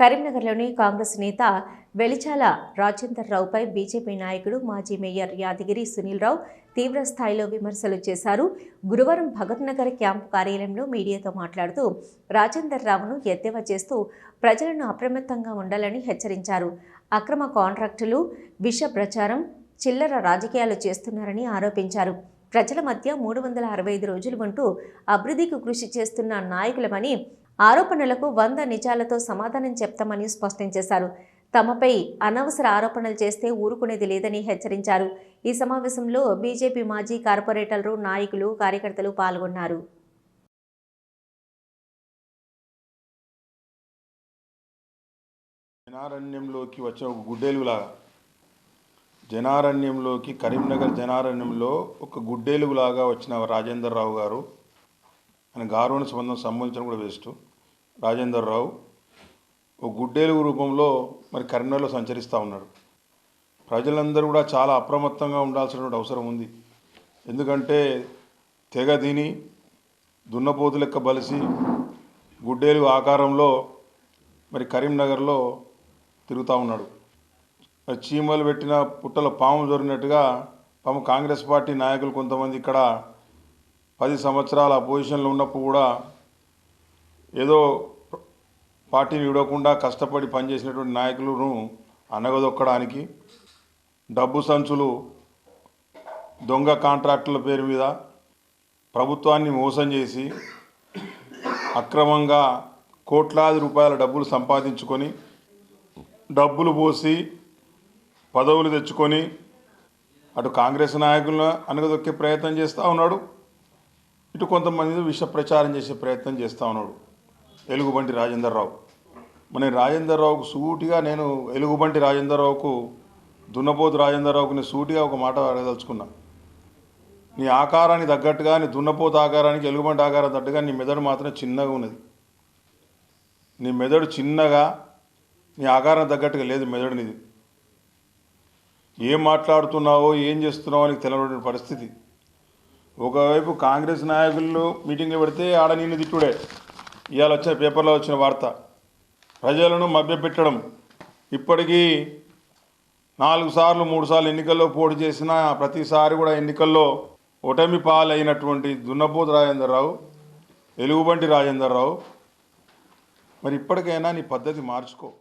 కరీంనగర్లోని కాంగ్రెస్ నేత వెలిచాల రాజేందర్ రావుపై బీజేపీ నాయకుడు మాజీ మేయర్ యాదగిరి సునీల్ రావు తీవ్ర స్థాయిలో విమర్శలు చేశారు. గురువారం భగత్ నగర్ క్యాంపు కార్యాలయంలో మీడియాతో మాట్లాడుతూ రాజేందర్ రావును ఎద్దేవా చేస్తూ ప్రజలను అప్రమత్తంగా ఉండాలని హెచ్చరించారు. అక్రమ కాంట్రాక్టులు విష ప్రచారం చిల్లర రాజకీయాలు చేస్తున్నారని ఆరోపించారు. ప్రజల మధ్య మూడు వందల అరవై ఐదు రోజులు ఉంటూ అభివృద్ధికి కృషి చేస్తున్న నాయకులమని ఆరోపణలకు వంద నిజాలతో సమాధానం చెప్తామని స్పష్టం చేశారు. తమపై అనవసర ఆరోపణలు చేస్తే ఊరుకునేది లేదని హెచ్చరించారు. ఈ సమావేశంలో బీజేపీ మాజీ కార్పొరేటర్లు నాయకులు కార్యకర్తలు పాల్గొన్నారు. జనారణ్యంలోకి వచ్చిన ఒక గుడ్డేలుగులాగా జనారణ్యంలోకి కరీంనగర్ జనారణ్యంలో ఒక గుడ్డేలుగులాగా వచ్చిన రాజేందర్ రావు గారు ఆయన గారోని సంబంధం సంబంధించడం కూడా వేస్ట్. రాజేందర్ రావు ఓ గుడ్డేలుగు రూపంలో మరి కరీంనగర్లో సంచరిస్తూ ఉన్నాడు ప్రజలందరూ కూడా చాలా అప్రమత్తంగా ఉండాల్సినటువంటి అవసరం ఉంది. ఎందుకంటే తెగ తిని దున్నపోతు లెక్క బలిసి గుడ్డేలు ఆకారంలో మరి కరీంనగర్లో తిరుగుతూ ఉన్నాడు. మరి చీమలు పెట్టిన పుట్టలో పాము జరిగినట్టుగా పాము కాంగ్రెస్ పార్టీ నాయకులు కొంతమంది ఇక్కడ పది సంవత్సరాల పొజిషన్లో ఉన్నప్పుడు కూడా ఏదో పార్టీని విడవకుండా కష్టపడి పనిచేసినటువంటి నాయకులను అనగదొక్కడానికి డబ్బు సంచులు దొంగ కాంట్రాక్టుల పేరు మీద ప్రభుత్వాన్ని మోసం చేసి అక్రమంగా కోట్లాది రూపాయల డబ్బులు సంపాదించుకొని డబ్బులు పోసి పదవులు తెచ్చుకొని అటు కాంగ్రెస్ నాయకులను అనగదొక్కే ప్రయత్నం చేస్తూ ఉన్నాడు. ఇటు కొంతమంది విష ప్రచారం చేసే ప్రయత్నం చేస్తూ ఉన్నాడు. ఎలుగుబంటి రాజేందర్ రావు మన రాజేందర్ రావుకు సూటిగా నేను ఎలుగుబంటి రాజేందర్ రావుకు దున్నపోతు రాజేందర్ రావుకు నేను సూటిగా ఒక మాట అడగదలుచుకున్నా. నీ ఆకారానికి తగ్గట్టుగా నీ దున్నపోతు ఆకారానికి ఎలుగుబంటి ఆకారం తగ్గట్టుగా నీ మెదడు మాత్రం చిన్నగా ఉన్నది. నీ మెదడు చిన్నగా నీ ఆకారం తగ్గట్టుగా లేదు మెదడునిది ఏం మాట్లాడుతున్నావో ఏం చేస్తున్నావో నీకు తెలియని పరిస్థితి. ఒకవైపు కాంగ్రెస్ నాయకులు మీటింగ్లు పెడితే ఆడ నిన్ను తిట్టుడే. ఇవాళ వచ్చిన పేపర్లో వచ్చిన వార్త. ప్రజలను మభ్యపెట్టడం. ఇప్పటికీ నాలుగు సార్లు మూడు సార్లు ఎన్నికల్లో పోటీ చేసిన ప్రతిసారి కూడా ఎన్నికల్లో ఓటమి పాలైనటువంటి దున్నపోతు రాజేందర్ రావు ఎలుగుబంటి రాజేందర్ రావు మరి ఇప్పటికైనా నీ పద్ధతి మార్చుకో.